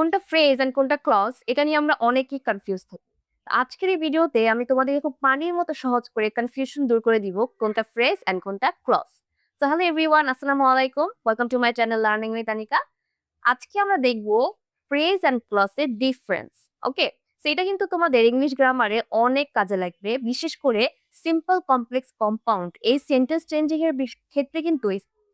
কোনটা phrase and কোনটা clause এটা নিয়ে আমরা অনেকেই কনফিউজ থাকি। আজকের এই ভিডিওতে আমি তোমাদেরকে খুব পানির মতো সহজ করে কনফিউশন দূর করে দিব কোনটা ফ্রেজ এন্ড কোনটা ক্লজ তো হ্যালো এভরিওয়ান আসসালামু আলাইকুম। Welcome to my channel learning with Anika আজকে আমরা দেখব ফ্রেজ এন্ড ক্লজের ডিফারেন্স ওকে সেটা কিন্তু তোমাদের ইংলিশ গ্রামারে অনেক কাজে লাগবে, বিশেষ করে সিম্পল কমপ্লেক্স কম্পাউন্ড এই সেন্টেন্স চেঞ্জিং এর ক্ষেত্রে কিন্তু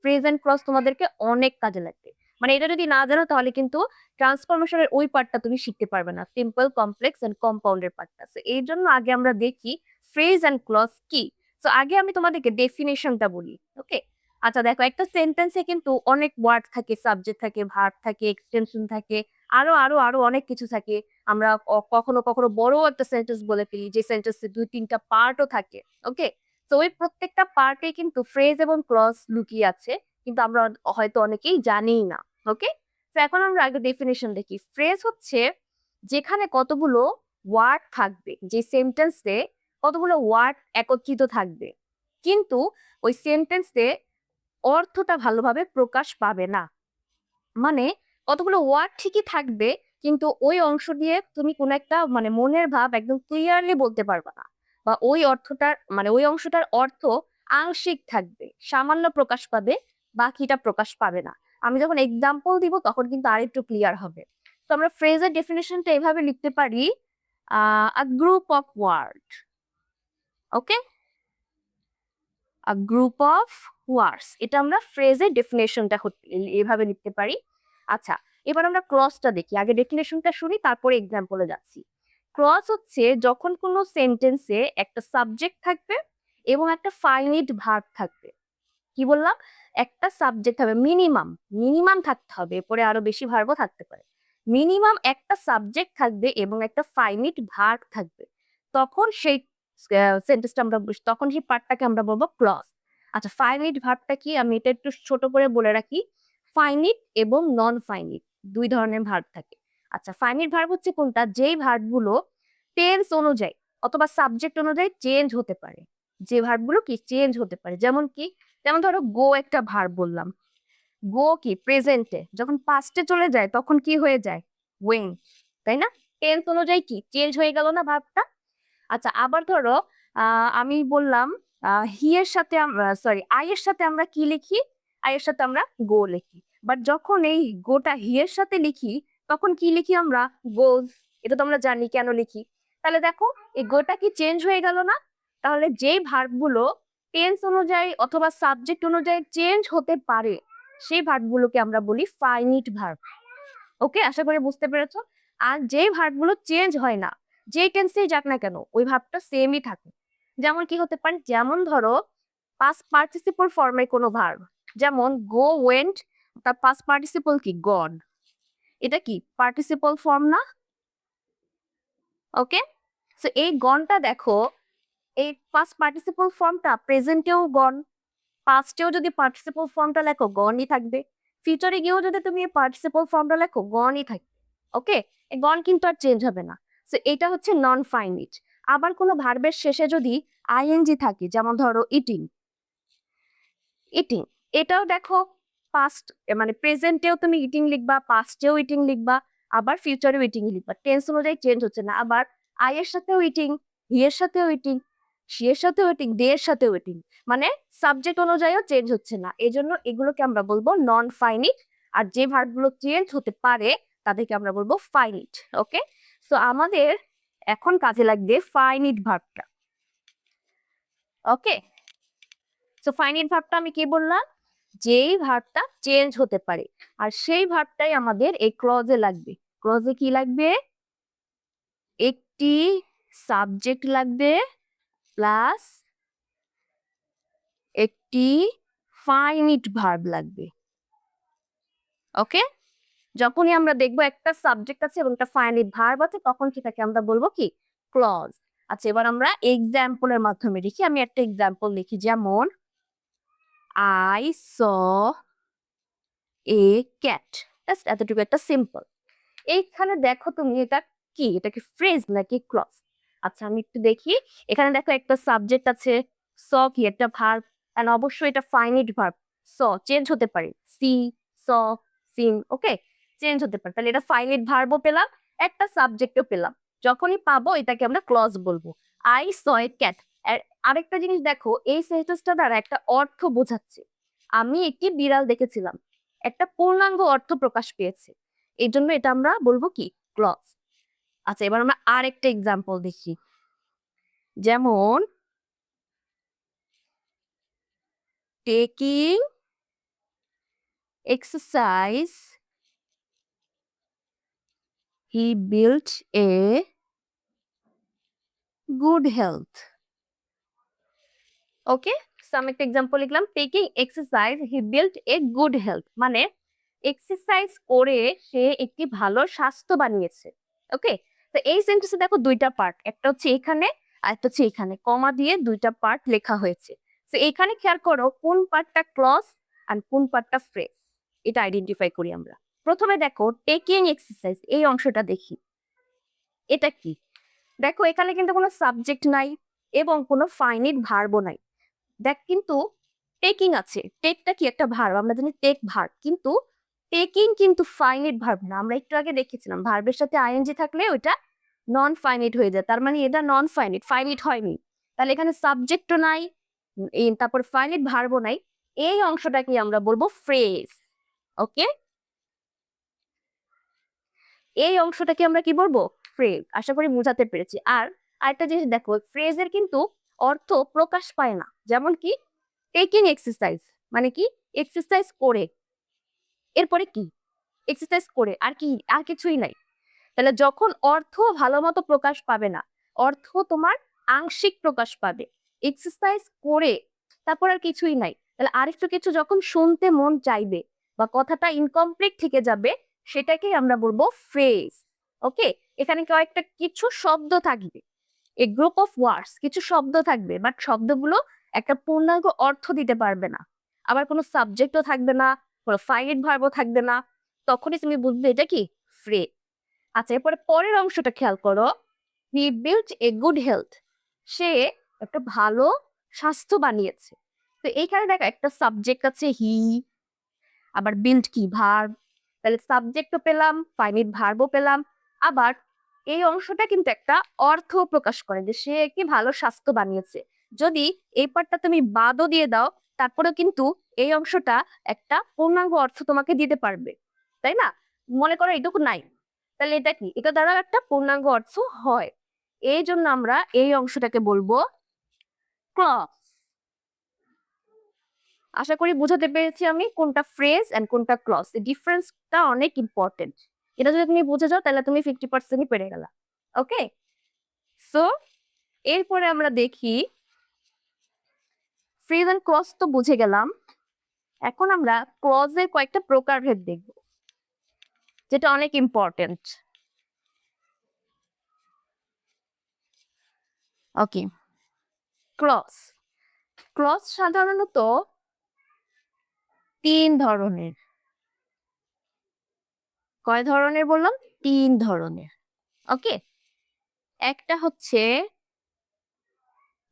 ফ্রেজ এন্ড ক্লজ তোমাদেরকে অনেক কাজে লাগবে। মানে এটা যদি না জানো তাহলে কিন্তু ট্রান্সফরমেশনের ওই পার্টটা তুমি শিখতে পারবে না। সিম্পল কমপ্লেক্স এন্ড কম্পাউন্ডের পার্টটা এই জন্য আগে আমরা দেখি ফ্রেজ এন্ড ক্লজ কি। সো আগে আমি তোমাদেরকে ডেফিনেশনটা বলি ওকে আচ্ছা দেখো একটা সেন্টেন্সে কিন্তু অনেক ওয়ার্ড থাকে সাবজেক্ট থাকে ভার্ব থাকে এক্সটেনশন থাকে, আরও আরও আরও অনেক কিছু থাকে। আমরা কখনো কখনো বড় একটা সেন্টেন্স বলে ফেলি, যে সেন্টেন্সে দুই, তিনটা পার্টও থাকে ওকে তো ওই প্রত্যেকটা পার্টে কিন্তু ফ্রেজ এবং ক্লজ লুকিয়ে আছে। কিন্তু আমরা হয়তো অনেকেই জানিই না ওকে তো এখন আমরা আগে ডেফিনেশন দেখি। ফ্রেজ হচ্ছে যেখানে কতগুলো ওয়ার্ড থাকবে, যে সেন্টেন্সে কতগুলো ওয়ার্ড একত্রিত থাকবে। কিন্তু ওই সেন্টেন্সে অর্থটা ভালোভাবে প্রকাশ পাবে না। মানে কতগুলো ওয়ার্ড ঠিকই থাকবে, কিন্তু ওই অংশ দিয়ে তুমি কোনো একটা মানে মনের ভাব একদম ক্লিয়ারলি বলতে পারবে না। বা ওই অর্থটার মানে ওই অংশটার অর্থ আংশিক থাকবে, সামান্য প্রকাশ পাবে বাকিটা প্রকাশ পাবে না। আমি যখন এক্সাম্পল দিব তখন কিন্তু আরেকটু ক্লিয়ার হবে। তো আমরা ফ্রেজের ডেফিনেশনটা এভাবে লিখতে পারি a group of word okay a group of words এটা আমরা ফ্রেজের ডেফিনেশনটা এভাবে লিখতে পারি। আচ্ছা এবার আমরা ক্রসটা দেখি। আগে ডেফিনেশনটা শুনি, তারপরে এক্সাম্পলে যাচ্ছি। ক্রস হচ্ছে যখন কোনো সেন্টেন্সে একটা সাবজেক্ট থাকবে এবং একটা ফাইনিট ভার্ব থাকবে। কি বললাম? একটা সাবজেক্ট হবে মিনিমাম মিনিমাম থাকতে হবে, এরপরে আরও বেশি ভার্বও থাকতে পারে। মিনিমাম একটা সাবজেক্ট থাকবে এবং একটা ফাইনিট ভার্ব থাকবে। তখন সেই সেন্টেন্সটা আমরা তখন সেই পার্টটাকে আমরা বলব ক্লস আচ্ছা ফাইনিট ভার্বটা কি? আমি এটা একটু ছোট করে বলে রাখি। ফাইনিট এবং নন ফাইনিট দুই ধরনের ভার্ব থাকে। আচ্ছা ফাইনিট ভার্ব হচ্ছে কোনটা? যেই ভার্বগুলো টেন্স অনুযায়ী অথবা সাবজেক্ট অনুযায়ী চেঞ্জ হতে পারে। যে ভার্বগুলো কি? চেঞ্জ হতে পারে। যেমন কি যেমন ধরো গো একটা ভার বললাম। গো কি? প্রেজেন্টে যখন পাস্টে চলে যায়, তখন কি হয়ে যায়? ওয়েন তাই না? টেন্স অনুযায়ী কি? চেঞ্জ হয়ে গেল না ভার্বটা আচ্ছা আবার ধরো আমি বললাম হি এর সাথে সরি আই এর সাথে আমরা কি লিখি? আই এর সাথে আমরা গো লিখি। বাট যখন এই গোটা হি এর সাথে লিখি, তখন কি লিখি আমরা? গোজ এটা তো আমরা জানি কেন লিখি। তাহলে দেখো, এই গোটা কি চেঞ্জ হয়ে গেল না? তাহলে যেই ভার্বগুলো টেন্স অনুযায়ী অথবা সাবজেক্ট অনুযায়ী চেঞ্জ হতে পারে। সেই ভার্বগুলোকে আমরা বলি ফাইনিট ভার্ব ওকে আশা করি বুঝতে পেরেছ? আর যেই ভার্বগুলো চেঞ্জ হয় না, যেই টেন্সেই যাক না কেন, ওই ভাবটা সেমই থাকে। যেমন কি হতে পারে? যেমন ধরো পাস পার্টিসিপল ফর্মের কোনো ভার্ব যেমন গো ওয়েন্ট তার পাস পার্টিসিপল কি? গড এটা কি? পার্টিসিপল ফর্ম না? ওকে সো এই গনটা দেখো এই পাস পার্টিসিপল ফর্মটা প্রেজেন্টেও গন পাস্টেও যদি পার্টিসিপল ফর্মটা লেখো গনই থাকবে। ফিউচারে গিয়েও যদি তুমি এই পার্টিসিপল ফর্মটা লেখো গনই থাকবে। ওকে গন কিন্তু আর চেঞ্জ হবে না। সো এটা হচ্ছে নন ফাইনিট আবার কোনো ভার্বের শেষে যদি আইএনজি থাকে, যেমন ধরো ইটিং ইটিং এটাও দেখো পাস্ট মানে প্রেজেন্টেও তুমি ইটিং লিখবা পাস্টেও ইটিং লিখবা, আবার ফিউচারেও ইটিং লিখবা। টেন্স অনুযায়ী চেঞ্জ হচ্ছে না। আবার আই এর সাথেও ইটিং হি এর সাথেও ইটিং এর সাথে ওয়েটিং দে এর সাথেও ইটিং মানে সাবজেক্ট অনুযায়ীও চেঞ্জ হচ্ছে না। এই জন্য এগুলোকে আমরা বলব নন ফাইনিট আর যে ভার্বগুলো চেঞ্জ হতে পারে তাদেরকে আমরা বলব ফাইনিট ওকে সো আমাদের এখন কাজে লাগবে ফাইনিট ভার্বটা ওকে সো ফাইনিট ভার্বটা আমি কি বললাম? যেই ভার্বটা চেঞ্জ হতে পারে, আর সেই ভার্বটাই আমাদের এই ক্লজে লাগবে। ক্লজে কি লাগবে? একটি সাবজেক্ট লাগবে প্লাস একটি ফাইনিট ভার্ব লাগবে। ওকে যখনই আমরা দেখব একটা সাবজেক্ট আছে এবং একটা ফাইনিট ভার্ব আছে, তখন সেটাকে আমরা বলব কি? ক্লজ আচ্ছা এবার আমরা এক্সাম্পলের মাধ্যমে লিখি আমি একটা এক্সাম্পল লিখি যেমন আই স এ ক্যাট এতটুকু একটা সিম্পল এইখানে দেখো তুমি এটা কি? এটা কি ফ্রেজ নাকি ক্লজ আচ্ছা আমি একটু দেখি। এখানে দেখো একটা সাবজেক্ট আছে স কি একটা ভার্ব এন্ড অবশ্যই এটা ফাইনিট ভার্ব স চেঞ্জ হতে পারে। See, saw, seen okay change হতে পারে। তাহলে এটা ফাইনাইট ভার্বও পেলাম, একটা সাবজেক্টও পেলাম। যখনই পাবো, এটাকে আমরা ক্লজ বলব। আই স এ ক্যাট আরেকটা জিনিস দেখো, এই সেন্টেন্সটা দ্বারা একটা অর্থ বোঝাচ্ছে। আমি একটি বিড়াল দেখেছিলাম। একটা পূর্ণাঙ্গ অর্থ প্রকাশ পেয়েছে। এই জন্য এটা আমরা বলব কি? ক্লজ আচ্ছা এবার আমরা আরেকটা এক্সাম্পল দেখি। যেমন taking exercise he built a good health. Okay so আমি একটা এক্সাম্পল লিখলাম। Taking exercise he built a good health মানে এক্সারসাইজ করে সে একটি ভালো স্বাস্থ্য বানিয়েছে। ওকে তো এই সেন্টেন্সে দেখো দুইটা পার্ট একটা হচ্ছে এখানে আর একটা হচ্ছে এখানে। কমা দিয়ে দুইটা পার্ট লেখা হয়েছে। তো এখানে খেয়াল করো কোন পার্টটা ক্লস আর কোন পার্টটা ফ্রেজ এটা আইডেন্টিফাই করি আমরা। প্রথমে দেখো টেকিং এক্সারসাইজ এই অংশটা দেখি। এটা কি? দেখো এখানে কিন্তু কোনো সাবজেক্ট নাই এবং কোনো ফাইনিট ভার্বও নাই। দেখ কিন্তু টেকিং আছে। টেকটা কি একটা ভার্ব আমরা জানি টেক ভার্ব কিন্তু টেকিং কিন্তু ফাইনিট ভার্ব না। আমরা একটু আগে দেখেছিলাম ভার্বের সাথে আইএনজি থাকলে ওইটা নন ফাইনিট হয়ে যায়। তার মানে এটা নন ফাইনিট ফাইনিট হয়নি। তাহলে এখানে সাবজেক্টও নাই তারপর ফাইনিট ভার্বও নাই। এই অংশটাকে আমরা বলব ফ্রেজ ওকে এই অংশটাকে আমরা কি বলব? ফ্রেজ আশা করি বুঝাতে পেরেছি। আর আরেকটা জিনিস দেখো ফ্রেজের কিন্তু অর্থ প্রকাশ পায় না। যেমন কি টেকিং এক্সারসাইজ মানে কি? এক্সারসাইজ করে। এরপরে কি? এক্সারসাইজ করে, আর কি, আর কিছুই নাই। তাহলে যখন অর্থ ভালো মতো প্রকাশ পাবে না, অর্থ তোমার আংশিক প্রকাশ পাবে। এক্সারসাইজ করে তারপর আর কিছুই নাই। তাহলে আরেকটু কিছু যখন শুনতে মন চাইবে বা কথাটা ইনকমপ্লিট থেকে যাবে, সেটাকেই আমরা বলব ফ্রেজ ওকে এখানে কয়েকটা কিছু শব্দ থাকবে। এ গ্রুপ অফ ওয়ার্ডস কিছু শব্দ থাকবে বাট শব্দগুলো একটা পূর্ণাঙ্গ অর্থ দিতে পারবে না। আবার কোনো সাবজেক্টও থাকবে না, কোনো ফাইট ভার্বও থাকবে না। তখনই তুমি বুঝবে এটা কি? ফ্রে আচ্ছা এরপরে পরের অংশটা খেয়াল করো। He build a good health সে একটা ভালো স্বাস্থ্য বানিয়েছে। তো এইখানে দেখো একটা সাবজেক্ট আছে হি আবার বিল্ড কি ভার্ব তাহলে সাবজেক্টও পেলাম ফাইনিট ভার্বও পেলাম। আবার এই অংশটা কিন্তু একটা অর্থ প্রকাশ করে যে সে একটি ভালো স্বাস্থ্য বানিয়েছে। যদি এই পার্টটা তুমি বাদও দিয়ে দাও, তারপরেও কিন্তু এই অংশটা একটা পূর্ণাঙ্গ অর্থ তোমাকে দিতে পারবে। তাই না? মনে করো এটুকু নাই। তাহলে এটা কি? এটা দ্বারা একটা পূর্ণাঙ্গ অর্থ হয়। এই জন্য আমরা এই অংশটাকে বলব ক্লস আশা করি বোঝাতে পেরেছি আমি কোনটা ফ্রেজ এন্ড কোনটা ক্লস এই ডিফারেন্সটা অনেক ইম্পর্টেন্ট এটা যদি তুমি বুঝে যাও, তাহলে তুমি ফিফটি পার্সেন্টই পেরে গেলা। ওকে সো এরপরে আমরা দেখি ফ্রেজ এন্ড ক্লস তো বুঝে গেলাম। এখন আমরা ক্লজের কয়েকটা প্রকারভেদ দেখব। যেটা অনেক ইম্পর্টেন্ট ওকে ক্লস ক্লস সাধারণত তিন ধরনের। কয় ধরনের বললাম? তিন ধরনের। ওকে একটা হচ্ছে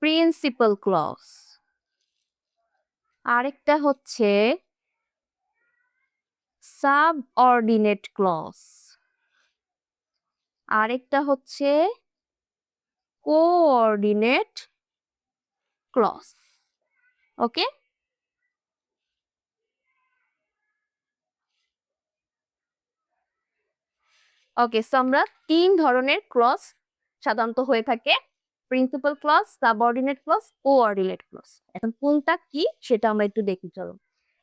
প্রিন্সিপাল ক্লস আরেকটা হচ্ছে সাব ক্লস আরেকটা হচ্ছে coordinate clause okay? Okay so আমরা তিন ধরনের ক্লজ সাধারণত হয়ে থাকে। Principal clause subordinate clause coordinate clause এখন কোনটা কি সেটা আমরা একটু দেখি, চলো।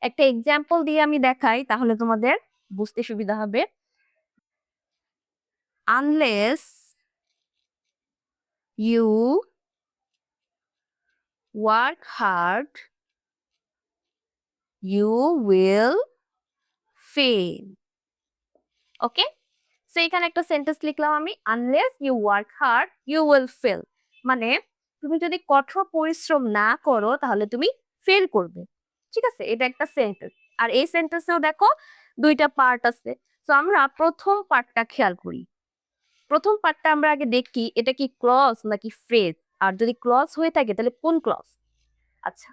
একটা এক্সাম্পল দিয়ে আমি দেখাই, তাহলে তোমাদের বুঝতে সুবিধা হবে। Unless you work hard you will fail okay so এখানে একটা সেন্টেন্স লিখলাম আমি unless you work hard you will fail মানে তুমি যদি কঠোর পরিশ্রম না করো, তাহলে তুমি ফেল করবে। ঠিক আছে? এটা একটা সেন্টেন্স আর এই সেন্টেন্সেও দেখো দুইটা পার্ট আছে। তো আমরা প্রথম পার্টটা খেয়াল করি। প্রথম পার্টটা আমরা আগে দেখি, এটা কি ক্লজ নাকি ফ্রেজ আর যদি ক্লজ হয়ে থাকে, তাহলে কোন ক্লজ আচ্ছা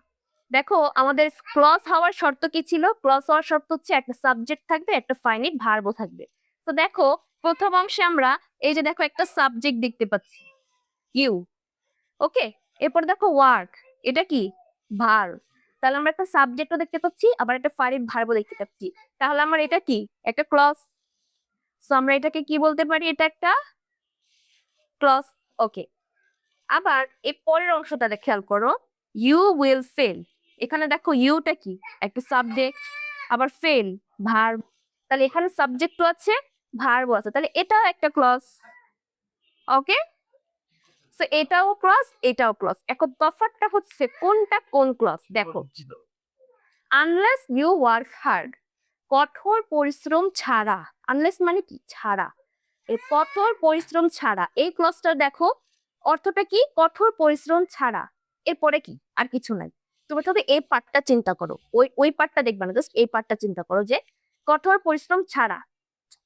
দেখো আমাদের ক্লস হওয়ার শর্ত কি ছিল? ক্লস হওয়ার শর্ত হচ্ছে একটা সাবজেক্ট থাকবে, একটা ফাইনিট ভার্বও থাকবে। তো দেখো প্রথম অংশে আমরা, এই যে দেখো একটা সাবজেক্ট দেখতে পাচ্ছি। ইউ ওকে এরপর দেখো ওয়ার্ক এটা কি? ভার তাহলে আমরা একটা সাবজেক্টও দেখতে পাচ্ছি, আবার একটা ফাইনিট ভার্বও দেখতে পাচ্ছি। তাহলে আমার এটা কি? একটা ক্লস সো আমরা এটাকে কি বলতে পারি? এটা একটা ক্লস ওকে আবার এই পরের অংশটা খেয়াল করো। ইউ উইল ফেল এখানে দেখো ইউটা কি? একটা সাবজেক্ট আবার ফেল ভার তাহলে এখানে সাবজেক্টও আছে ভার্বও আছে। তাহলে এটা একটা ক্লস ওকে সো এটাও ক্লজ এটাও ক্লজ এখন তফাৎটা হচ্ছে কোনটা কোন ক্লজ দেখো। আনলেস ইউ ওয়ার্ক হার্ড কঠোর পরিশ্রম ছাড়া আনলেস মানে কি? ছাড়া। এই কঠোর পরিশ্রম ছাড়া। এই ক্লজটা দেখো অর্থটা কি? কঠোর পরিশ্রম ছাড়া। এরপরে কি? আর কিছু নাই। তুমি তবে এই পার্টটা চিন্তা করো। ওই ওই পার্টটা দেখবে না জাস্ট এই পার্টটা চিন্তা করো যে কঠোর পরিশ্রম ছাড়া।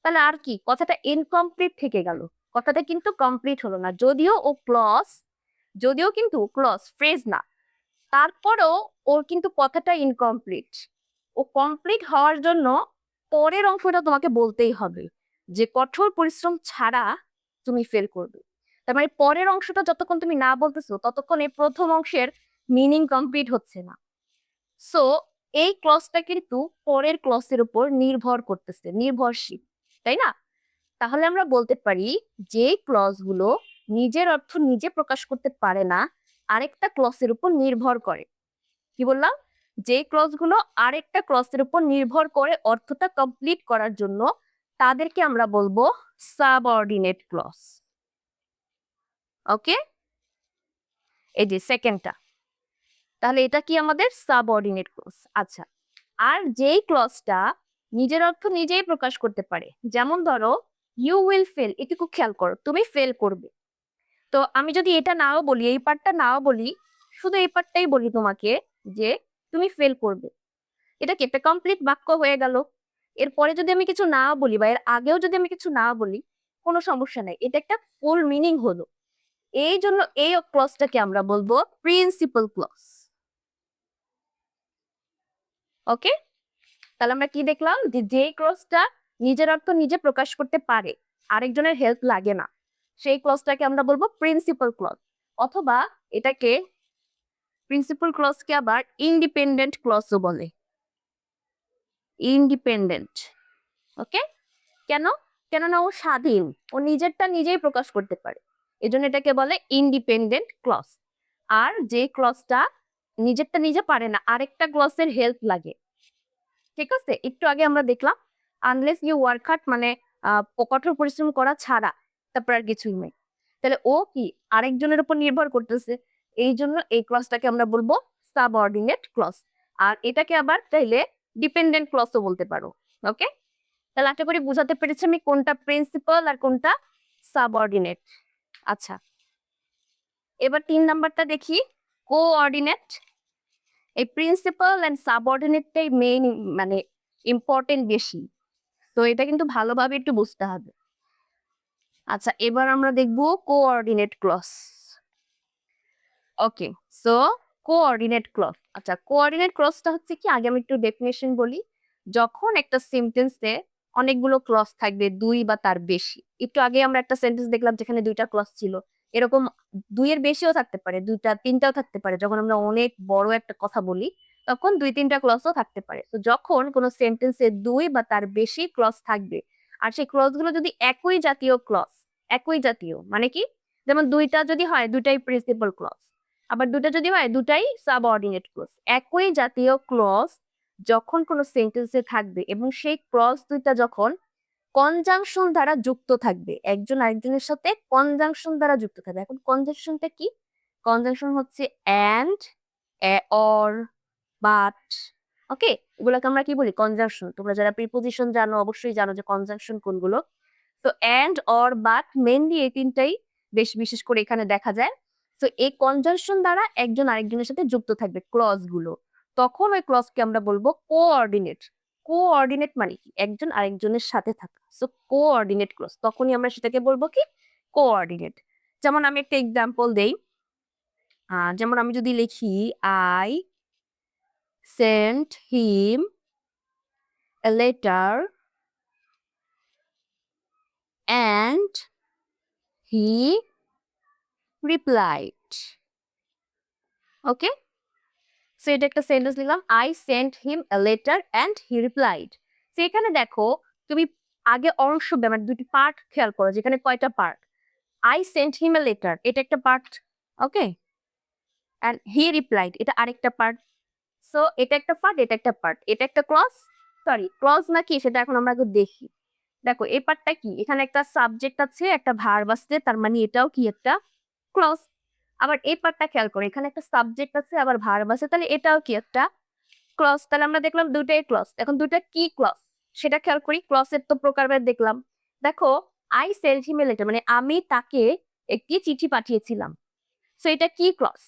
তাহলে আর কি? কথাটা ইনকমপ্লিট থেকে গেল। কথাটা কিন্তু কমপ্লিট হলো না। যদিও ও ক্লস যদিও কিন্তু ক্লস ফ্রেজ না। তারপরেও ওর কিন্তু কথাটা ইনকমপ্লিট ও কমপ্লিট হওয়ার জন্য পরের অংশটা তোমাকে বলতেই হবে যে, কঠোর পরিশ্রম ছাড়া তুমি ফেল করবে। তার মানে পরের অংশটা যতক্ষণ তুমি না বলতেছো, ততক্ষণ এই প্রথম অংশের মিনিং কমপ্লিট হচ্ছে না। সো এই ক্লসটা কিন্তু পরের ক্লসের উপর নির্ভর করতেছে, নির্ভরশীল, তাই না? তাহলে আমরা বলতে পারি যে ক্লসগুলো নিজের অর্থ নিজে প্রকাশ করতে পারে না, আরেকটা ক্লসের উপর নির্ভর করে। কি বললাম? যে ক্লসগুলো আরেকটা ক্লসের উপর নির্ভর করে অর্থটা কমপ্লিট করার জন্য, তাদেরকে আমরা বলব সাবঅর্ডিনেট ক্লস ওকে এই যে সেকেন্ডটা তাহলে এটা কি আমাদের? সাবঅর্ডিনেট ক্লস আচ্ছা আর যেই ক্লজটা নিজের অর্থ নিজেই প্রকাশ করতে পারে, যেমন ধরো ইউ উইল ফেল এটুকু খেয়াল করো, তুমি ফেল করবে। তো আমি যদি এটা নাও বলি, এই পার্টটা নাও বলি, শুধু এই পার্টটাই বলি তোমাকে যে তুমি ফেল করবে। এটা কি একটা কমপ্লিট বাক্য হয়ে গেল? এরপরে যদি আমি কিছু না বলি বা এর আগেও যদি আমি কিছু না বলি, কোনো সমস্যা নাই। এটা একটা ফুল মিনিং হলো। এই জন্য এই ক্লসটাকে আমরা বলব প্রিন্সিপাল ক্লস ওকে তাহলে আমরা কি দেখলাম? যে যে ক্লসটা নিজের অর্থ নিজে প্রকাশ করতে পারে, আরেকজনের হেল্প লাগে না। সেই ক্লসটাকে আমরা বলব প্রিন্সিপাল ক্লস অথবা এটাকে প্রিন্সিপাল ক্লসকে আবার ইন্ডিপেন্ডেন্ট ক্লসও বলে। ইন্ডিপেন্ডেন্ট ওকে কেন? কেননা ও স্বাধীন, ও নিজেরটা নিজেই প্রকাশ করতে পারে। এজন্য এটাকে বলে ইন্ডিপেন্ডেন্ট ক্লস আর যে ক্লসটা নিজেরটা নিজে পারে না, আরেকটা ক্লসের হেল্প লাগে। ঠিক আছে? একটু আগে আমরা দেখলাম আনলেস ইউ ওয়ার্ক হার্ড মানে কঠোর পরিশ্রম করা ছাড়া তারপর আর কিছুই নেই। তাহলে ও কি আরেকজনের উপর নির্ভর করতেছে, এই জন্য এই ক্লসটাকে আমরা বলব সাবঅর্ডিনেট ক্লস আর এটাকে আবার চাইলে ডিপেন্ডেন্ট ক্লসও বলতে পারো ওকে তাহলে আশা করি বুঝাতে পেরেছি আমি কোনটা প্রিন্সিপাল আর কোনটা সাবঅর্ডিনেট আচ্ছা এবার তিন নাম্বারটা দেখি কোঅর্ডিনেট এই প্রিন্সিপাল অ্যান্ড সাবঅর্ডিনেটটাই মেইন মানে ইম্পর্টেন্ট বেশি। তো এটা কিন্তু ভালোভাবে একটু বুঝতে হবে। আচ্ছা এবার আমরা দেখব coordinate clause okay so coordinate clause আচ্ছা কোঅর্ডিনেট ক্লসটা হচ্ছে কি? আগে আমি একটু ডেফিনেশন বলি। যখন একটা সেন্টেন্সে অনেকগুলো ক্লস থাকবে, দুই বা তার বেশি। একটু আগে আমরা একটা সেন্টেন্স দেখলাম যেখানে দুইটা ক্লস ছিল। এরকম দুইয়ের বেশিও থাকতে পারে, দুইটা, তিনটাও থাকতে পারে। যখন আমরা অনেক বড় একটা কথা বলি তখন দুই, তিনটা ক্লসও থাকতে পারে। তো যখন কোনো সেন্টেন্সে দুই বা তার বেশি ক্লস থাকবে, আর সেই ক্লসগুলো যদি একই জাতীয় ক্লস একই জাতীয় মানে কি? যেমন দুইটা যদি হয় দুটাই প্রিন্সিপাল ক্লস আবার দুটা যদি হয়, দুটাই সাবঅর্ডিনেট ক্লস একই জাতীয় ক্লস যখন কোনো সেন্টেন্সে থাকবে এবং সেই ক্লস দুইটা যখন কনজাংশন দ্বারা যুক্ত থাকবে, একজন আরেকজনের সাথে কনজাংশন দ্বারা যুক্ত থাকবে। এখন কনজাংশনটা কি? কনজাংশন হচ্ছে অ্যান্ড অর বাট ওকে এগুলোকে আমরা কি বলি? কনজাংশন তোমরা যারা প্রিপোজিশন জানো, অবশ্যই জানো যে কনজাংশন কোনগুলো। তো অ্যান্ড অর বাট মেনলি এই তিনটাই বেশ বিশেষ করে এখানে দেখা যায়। তো এই কনজাংশন দ্বারা একজন আরেকজনের সাথে যুক্ত থাকবে ক্লজগুলো। তখন ওই ক্লজকে আমরা বলব কোঅর্ডিনেট কোঅর্ডিনেট মানে কি? একজন আরেকজনের সাথে থাকা। সো কোঅর্ডিনেট ক্লজ তখনই আমরা সেটাকে বলব কি? কোঅর্ডিনেট যেমন আমি একটা এক্সাম্পল দেই। যেমন আমি যদি লিখি I sent him a letter and he replied. Okay so এটা একটা সেন্টেন্স লিখলাম। I sent him a letter and he replied so এখানে দেখো, তুমি আগে অংশ মানে দুটি পার্ট খেয়াল করো, যেখানে কয়টা part I sent him a letter এটা একটা part okay and he replied এটা আরেকটা পার্ট সো এটা একটা পার্ট এটা একটা পার্ট এটা একটা ক্রস সরি ক্রস না কি, সেটা এখন আমরা দেখি। দেখো, এই পার্টটা কি? এখানে একটা সাবজেক্ট আছে, একটা ভার্ব আছে তার মানে এটাও কি একটা ক্রস আবার এই পার্টটা খেয়াল করো, এখানে একটা সাবজেক্ট আছে, আবার ভার্ব আছে, তাহলে এটাও কি একটা ক্লস তাহলে আমরা দেখলাম দুটাই ক্লস এখন দুটা কি ক্লস সেটা খেয়াল করি ক্লসের তো প্রকারভেদ দেখলাম। দেখো আই সেন্ট হিম লেটার মানে আমি তাকে একটি চিঠি পাঠিয়েছিলাম। সো এটা কি ক্লস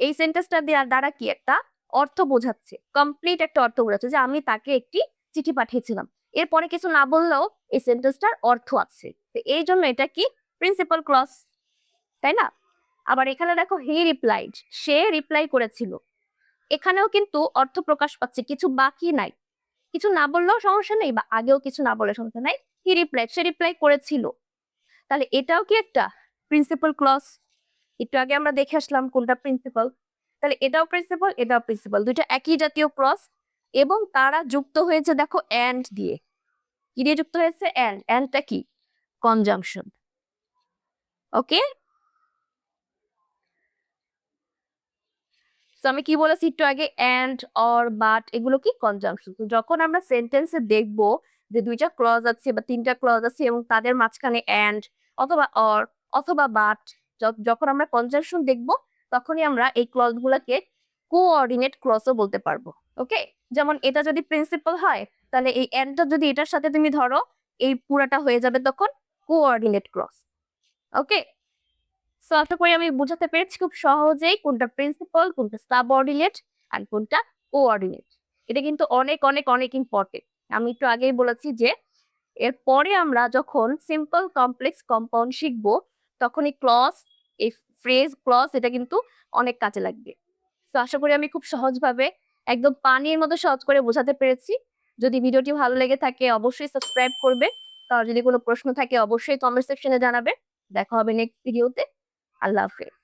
এই সেন্টেন্সটা দেওয়ার দ্বারা কি একটা অর্থ বোঝাচ্ছে। কমপ্লিট একটা অর্থ বোঝাচ্ছে যে আমি তাকে একটি চিঠি পাঠিয়েছিলাম। এরপরে কিছু না বললেও এই সেন্টেন্সটার অর্থ আছে। এই জন্য এটা কি প্রিন্সিপাল ক্লস তাই না? আবার এখানে দেখো হি রিপ্লাইড সে রিপ্লাই করেছিল। এখানেও কিন্তু অর্থ প্রকাশ পাচ্ছে, কিছু বাকি নাই। কিছু না বললেও সমস্যা নেই বা আগেও কিছু না বলে সমস্যা নাই। হি রিপ্লাই সে রিপ্লাই করেছিল। তাহলে এটাও কি একটা প্রিন্সিপাল ক্লস একটু আগে আমরা দেখে আসলাম কোনটা প্রিন্সিপাল তাহলে এটাও প্রিন্সিপাল এটাও প্রিন্সিপাল দুইটা একই জাতীয় ক্রস এবং তারা যুক্ত হয়েছে দেখো অ্যান্ড দিয়ে। কি দিয়ে যুক্ত হয়েছে? অ্যান্ড অ্যান্ডটা কি? Conjunction okay? তো আমি কি বলেছি একটু আগে? অ্যান্ড অর বাট এগুলো কি? কনজাংশন যখন আমরা সেন্টেন্সে দেখব যে দুইটা ক্লজ আছে বা তিনটা ক্লজ আছে এবং তাদের মাঝখানে অ্যান্ড অথবা অর অথবা বাট যখন আমরা কনজাংশন দেখব তখনই আমরা এই ক্লজ গুলাকে কোঅর্ডিনেট ক্লজও বলতে পারব ওকে যেমন এটা যদি প্রিন্সিপাল হয়, তাহলে এই অ্যান্ডটা যদি এটার সাথে তুমি ধরো, এই পুরাটা হয়ে যাবে তখন কোঅর্ডিনেট ক্রস ওকে সো আশা করি আমি বুঝাতে পেরেছি খুব সহজেই কোনটা প্রিন্সিপাল কোনটা সাবঅর্ডিনেট আর কোনটা কোঅর্ডিনেট এটা কিন্তু অনেক অনেক অনেক ইম্পর্টেন্ট আমি একটু আগেই বলেছি যে, এরপরে আমরা যখন সিম্পল কমপ্লেক্স কম্পাউন্ড শিখব তখন এই ক্লস এই ফ্রেজ ক্লস এটা কিন্তু অনেক কাজে লাগবে। তো আশা করি আমি খুব সহজভাবে একদম পানির মতো সহজ করে বোঝাতে পেরেছি। যদি ভিডিওটি ভালো লেগে থাকে অবশ্যই সাবস্ক্রাইব করবে। তার যদি কোনো প্রশ্ন থাকে অবশ্যই কমেন্ট সেকশনে জানাবে। দেখা হবে নেক্সট ভিডিওতে আল্লাহ হাফেজ।